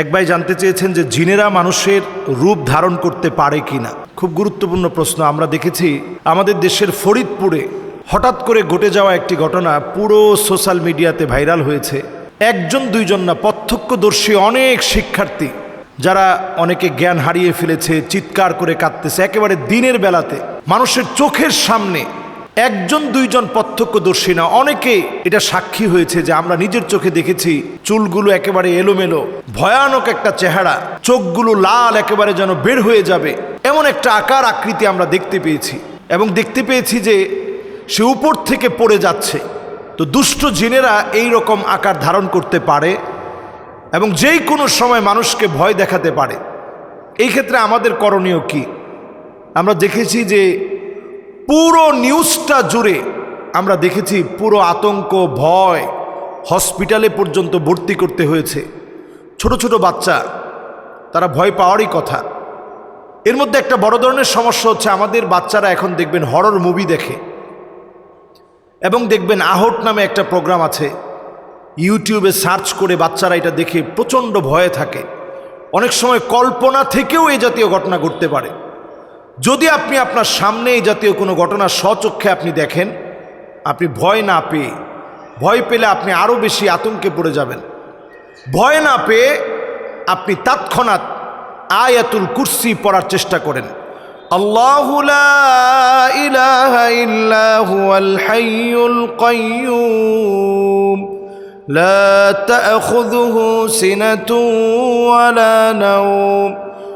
এক ভাই জানতে চেয়েছেন যে জিনেরা মানুষের রূপ ধারণ করতে পারে কি না খুব গুরুত্বপূর্ণ প্রশ্ন। আমরা দেখেছি আমাদের দেশের ফরিদপুরে হঠাৎ করে ঘটে যাওয়া একটি ঘটনা পুরো সোশ্যাল মিডিয়াতে ভাইরাল হয়েছে। একজন, দুইজন না, প্রত্যক্ষদর্শী অনেক শিক্ষার্থী, যারা অনেকে জ্ঞান হারিয়ে ফেলেছে, চিৎকার করে কাঁদতেছে। একেবারে দিনের বেলাতে মানুষের চোখের সামনে একজন, দুইজন প্রত্যক্ষদর্শী না, অনেকে এটা সাক্ষী হয়েছে যে আমরা নিজের চোখে দেখেছি, চুলগুলো একেবারে এলোমেলো, ভয়ানক একটা চেহারা, চোখগুলো লাল একেবারে যেন বের হয়ে যাবে, এমন একটা আকার আকৃতি আমরা দেখতে পেয়েছি। এবং দেখতে পেয়েছি যে সে উপর থেকে পড়ে যাচ্ছে। তো দুষ্ট জিনেরা এই রকম আকার ধারণ করতে পারে এবং যেই কোনো সময় মানুষকে ভয় দেখাতে পারে। এই ক্ষেত্রে আমাদের করণীয় কি? আমরা দেখেছি যে পুরো নিউজটা জুড়ে আমরা দেখেছি পুরো আতঙ্ক, ভয় হসপিটালে পর্যন্ত ভর্তি করতে হয়েছে। ছোট ছোট বাচ্চা, তারা ভয় পাওয়ারই কথা। এর মধ্যে একটা বড় ধরনের সমস্যা হচ্ছে, আমাদের বাচ্চারা এখন দেখবেন হরর মুভি দেখে। এবং দেখবেন আহট নামে একটা প্রোগ্রাম আছে। ইউটিউবে সার্চ করে বাচ্চারা এটা দেখে প্রচণ্ড ভয়ে থাকে। অনেক সময় কল্পনা থেকেও এ জাতীয় ঘটনা ঘটতে পারে। যদি আপনি আপনার সামনে এই জাতীয় কোনো ঘটনা স্বচক্ষে আপনি দেখেন, আপনি ভয় না পেয়ে, ভয় পেলে আপনি আরও বেশি আতঙ্কে পড়ে যাবেন। ভয় না পেয়ে আপনি তৎক্ষণাৎ আয়াতুল কুর্সি পড়ার চেষ্টা করেন। আল্লাহ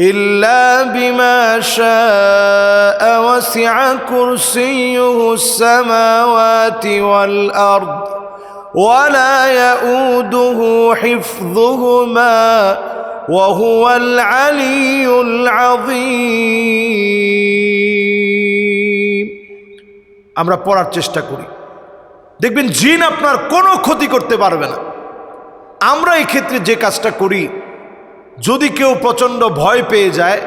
إلا بما شاء وسع كرسيه السماوات والأرض ولا يؤوده حفظهما وهو العلي العظيم আমরা পড়ার চেষ্টা করি দেখবেন জিন আপনার কোনো ক্ষতি করতে পারবে না আমরা এই ক্ষেত্রে যে কাজটা করি যদি কেউ প্রচণ্ড ভয় পেয়ে যায়,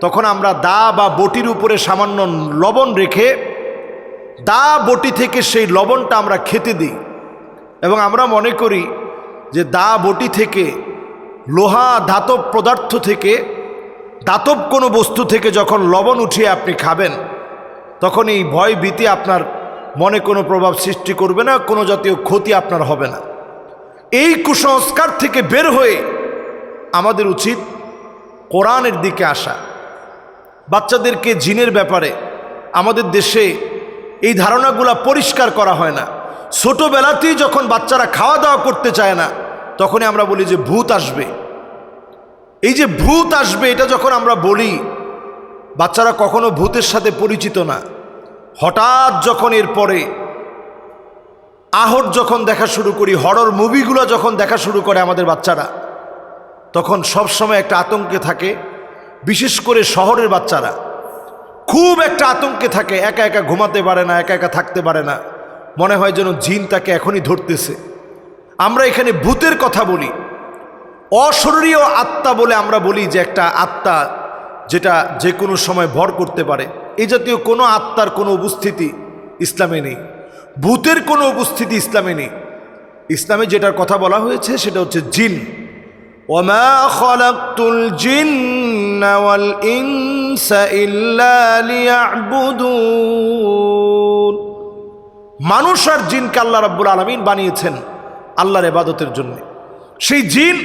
তখন আমরা দা বা বটির উপরে সামান্য লবণ রেখে দা বটি থেকে সেই লবণটা আমরা খেতে দিই। এবং আমরা মনে করি যে দা বটি থেকে লোহা ধাতব পদার্থ থেকে দাতব কোনো বস্তু থেকে যখন লবণ উঠিয়ে আপনি খাবেন, তখন এই ভয় ভীতি আপনার মনে কোনো প্রভাব সৃষ্টি করবে না, কোনো জাতীয় ক্ষতি আপনার হবে না। এই কুসংস্কার থেকে বের হয়ে আমাদের উচিত কোরআনের দিকে আসা। বাচ্চাদেরকে জিনের ব্যাপারে আমাদের দেশে এই ধারণাগুলা পরিষ্কার করা হয় না। ছোটোবেলাতেই যখন বাচ্চারা খাওয়া দাওয়া করতে চায় না, তখনই আমরা বলি যে ভূত আসবে। এই যে ভূত আসবে, এটা যখন আমরা বলি, বাচ্চারা কখনো ভূতের সাথে পরিচিত না। হঠাৎ যখন এরপরে আহট যখন দেখা শুরু করি, হরর মুভিগুলো যখন দেখা শুরু করে আমাদের বাচ্চারা তখন সব সময় একটা আতঙ্কে থাকে, বিশেষ করে শহরের বাচ্চারা। খুব একটা আতঙ্কে থাকে, একা একা ঘুমাতে পারে না, একা একা থাকতে পারে না। মনে হয় যেন জিন তাকে এখনই ধরতেছে। আমরা এখানে ভূতের কথা বলি। অশরীরীয় আত্মা বলে আমরা বলি যে একটা আত্মা যেটা যে কোনো সময় ভর করতে পারে। এই জাতীয় কোনো আত্মার কোনো উপস্থিতি ইসলামে নেই। ভূতের কোনো উপস্থিতি ইসলামে নেই। ইসলামে যেটার কথা বলা হয়েছে সেটা হচ্ছে জিন। وما خلقت الجن والإنس إلا ليعبدون মানুষ আর জিনকে আল্লাহ রাব্বুল আলমিন বানিয়েছেন আল্লাহর এবাদতের জন্য সেই জিন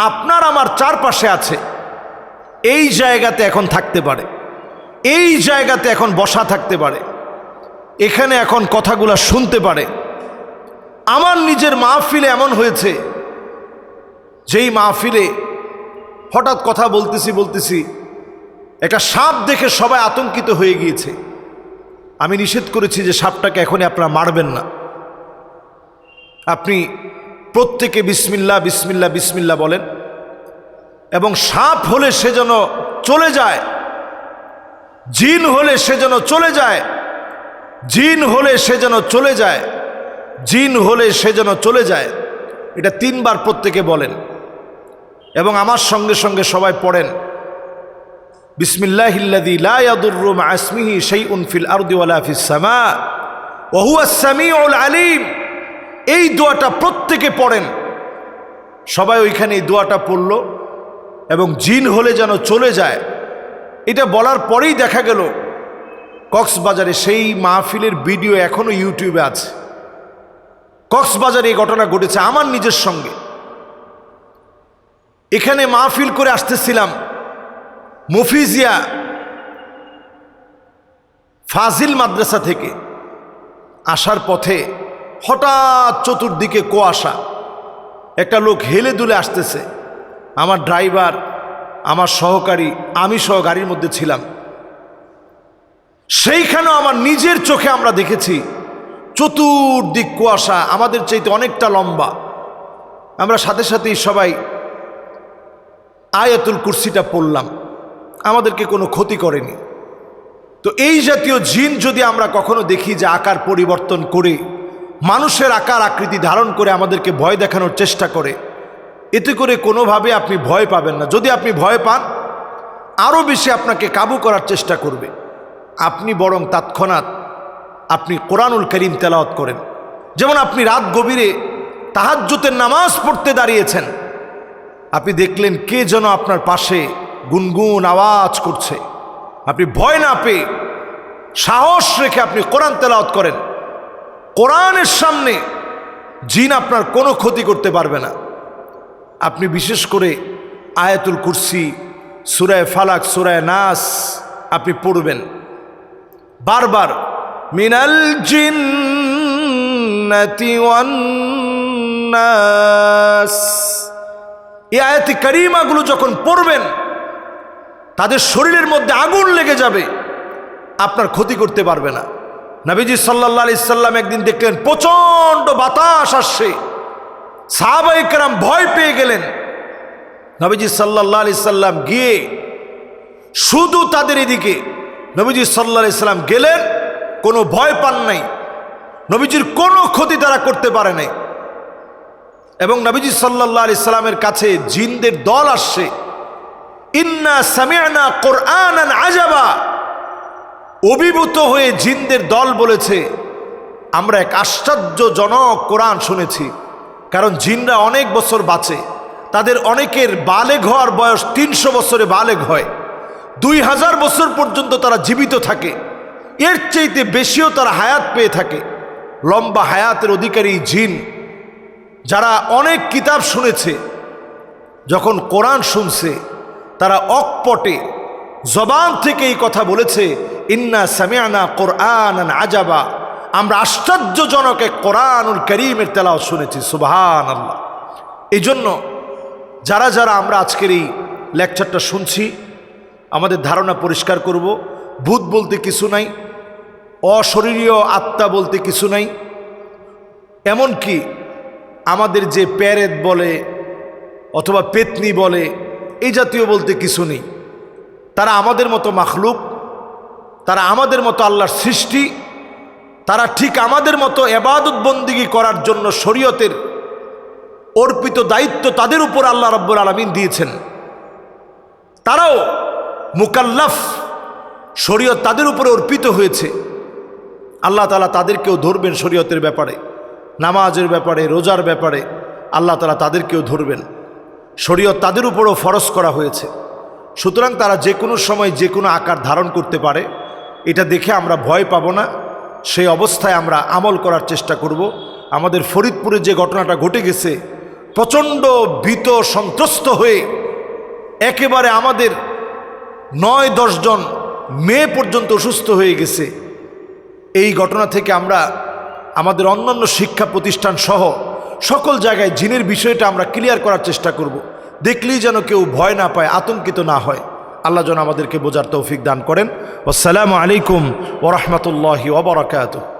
আপনার আমার চারপাশে আছে এই জায়গাতে এখন থাকতে পারে এই জায়গাতে এখন বসা থাকতে পারে এখানে এখন কথাগুলো শুনতে পারে আমার নিজের মাহফিলে এমন হয়েছে যেই মাহফিলে হঠাৎ কথা বলতেছি বলতেছি, একটা সাপ দেখে সবাই আতঙ্কিত হয়ে গিয়েছে। আমি নিষেধ করেছি যে সাপটাকে এখনই আপনারা মারবেন না। আপনি প্রত্যেকে বিসমিল্লা বিসমিল্লা বিসমিল্লা বলেন। এবং সাপ হলে সে যেন চলে যায়, জিন হলে সে যেন চলে যায়, জিন হলে সে যেন চলে যায়, জিন হলে সে যেন চলে যায়, এটা তিনবার প্রত্যেকে বলেন। এবং আমার সঙ্গে সঙ্গে সবাই পড়েন, বিসমিল্লাহিল্লাযী লা ইয়াদুররু মা ইসমিহি শাইউন ফিল আরদি ওয়ালা ফিস সামা, ওয়া হুয়াস সামিউল আলিম এই দোয়াটা প্রত্যেকে পড়েন। সবাই ওইখানে এই দোয়াটা পড়ল এবং জিন হলে যেন চলে যায়, এটা বলার পরেই দেখা গেল, কক্সবাজারে সেই মাহফিলের ভিডিও এখনও ইউটিউবে আছে। কক্সবাজারে এই ঘটনা ঘটেছে আমার নিজের সঙ্গে। এখানে মাহফিল করে আসতেছিলাম। মুফিজিয়া ফাজিল মাদ্রাসা থেকে আসার পথে হঠাৎ চতুর্দিকে কুয়াশা। একটা লোক হেলে দুলে আসতেছে। আমার ড্রাইভার, আমার সহকারী, আমি সহ গাড়ির মধ্যে ছিলাম। সেইখানেও আমার নিজের চোখে আমরা দেখেছি চতুর্দিক কুয়াশা। আমাদের চাইতে অনেকটা লম্বা। আমরা সাথে সাথেই সবাই আয়াতুল কুরসিটা পড়লাম। আমাদেরকে কোনো ক্ষতি করেনি। তো এই জাতীয় জিন যদি আমরা কখনো দেখি যে আকার পরিবর্তন করে, মানুষের আকার আকৃতি ধারণ করে আমাদেরকে ভয় দেখানোর চেষ্টা করে, এতে করে কোনোভাবে আপনি ভয় পাবেন না। যদি আপনি ভয় পান, আরও বেশি আপনাকে কাবু করার চেষ্টা করবে। আপনি বরং তৎক্ষণাৎ আপনি কোরআনুল করিম তেলাওয়াত করেন। যেমন আপনি রাত গভীরে তাহাজ্জুতের নামাজ পড়তে দাঁড়িয়েছেন আপনি দেখলেন কে যেন আপনার পাশে গুনগুন আওয়াজ করছে। আপনি ভয় না পেয়ে সাহস রেখে আপনি কোরআন তেলাওয়াত করেন। কোরআনের সামনে জিন আপনার কোনো ক্ষতি করতে পারবে না। আপনি বিশেষ করে আয়াতুল কুরসি, সুরায় ফালাক, সুরায় নাস আপনি পড়বেন। বারবার, মিনাল জিন্নাতি ওয়ান নাস। এই আয়াতি করিমাগুলো যখন পড়বেন, তাদের শরীরের মধ্যে আগুন লেগে যাবে, আপনার ক্ষতি করতে পারবে না। নবীজি সাল্লাহ আলি সাল্লাম একদিন দেখলেন, প্রচণ্ড বাতাস আসছে। সাহাবাইকেরাম ভয় পেয়ে গেলেন। নবীজি সাল্লাহ আলি সাল্লাম গিয়ে শুধু তাদের এদিকে, নবীজি সাল্লাহ আলি সাল্লাম গেলেন, কোনো ভয় পান নাই। নবীজির কোনো ক্ষতি তারা করতে পারে নাই। এবং নবীজি সাল্লাহ আলি সাল্লামের কাছে জিনদের দল আসছে। ইন্না সামিয়ানা কোরআন আজাবা। অভিভূত হয়ে জিনদের দল বলেছে, আমরা এক আশ্চর্যজনক কোরআন শুনেছি। কারণ জিনরা অনেক বছর বাঁচে। তাদের অনেকের বালেগ হওয়ার বয়স তিনশো বছরে বালেগ হয়। দুই হাজার বছর পর্যন্ত তারা জীবিত থাকে। এর চাইতে বেশিও তারা হায়াত পেয়ে থাকে। লম্বা হায়াতের অধিকারী জিন যারা অনেক কিতাব শুনেছে, যখন কোরআন শুনছে, তারা অকপটে জবান থেকে এই কথা বলেছে, ইন্না সামিয়ানা কোরআন আজাবা। আমরা আশ্চর্যজনক এক কোরআনুল করিমের তেলাও শুনেছি সুবাহান আল্লাহ এই জন্য যারা যারা আমরা আজকের এই লেকচারটা শুনছি, আমাদের ধারণা পরিষ্কার করব, ভূত বলতে কিছু নাই, অশরীরীয় আত্মা বলতে কিছু নাই, এমনকি আমাদের যে প্যারেদ বলে অথবা পেতনি বলে, এই জাতীয় বলতে কিছু নেই। তারা আমাদের মতো মাখলুক, তারা আমাদের মতো আল্লাহর সৃষ্টি, তারা ঠিক আমাদের মতো এবাদত বন্দিগি করার জন্য শরীয়তের অর্পিত দায়িত্ব তাদের উপর আল্লাহ রব্বুর আলমিন দিয়েছেন। তারাও মুকাল্লাফ শরীয়ত তাদের উপরে অর্পিত হয়েছে। আল্লাহ তালা তাদেরকেও ধরবেন শরীয়তের ব্যাপারে। নামাজের ব্যাপারে, রোজার ব্যাপারে আল্লাহ তালা তাদেরকেও ধরবেন। শরীয়ত তাদের উপরও ফরজ করা হয়েছে। সুতরাং তারা যে কোনো সময় যে কোনো আকার ধারণ করতে পারে। এটা দেখে আমরা ভয় পাবো না। সেই অবস্থায় আমরা আমল করার চেষ্টা করব। আমাদের ফরিদপুরে যে ঘটনাটা ঘটে গেছে, প্রচণ্ড ভীত, সন্ত্রস্ত হয়ে একেবারে আমাদের নয় দশজন মেয়ে পর্যন্ত অসুস্থ হয়ে গেছে। এই ঘটনা থেকে আমরা আমাদের অন্যান্য শিক্ষা প্রতিষ্ঠান সহ সকল জায়গায় জিনের বিষয়টা আমরা ক্লিয়ার করার চেষ্টা করব। দেখলেই যেন কেউ ভয় না পায়, আতঙ্কিত না হয়। আল্লাহ যেন আমাদেরকে বোঝার তৌফিক দান করেন। আসসালামু আলাইকুম ওরহমতুল্লাহি ওবরাকাত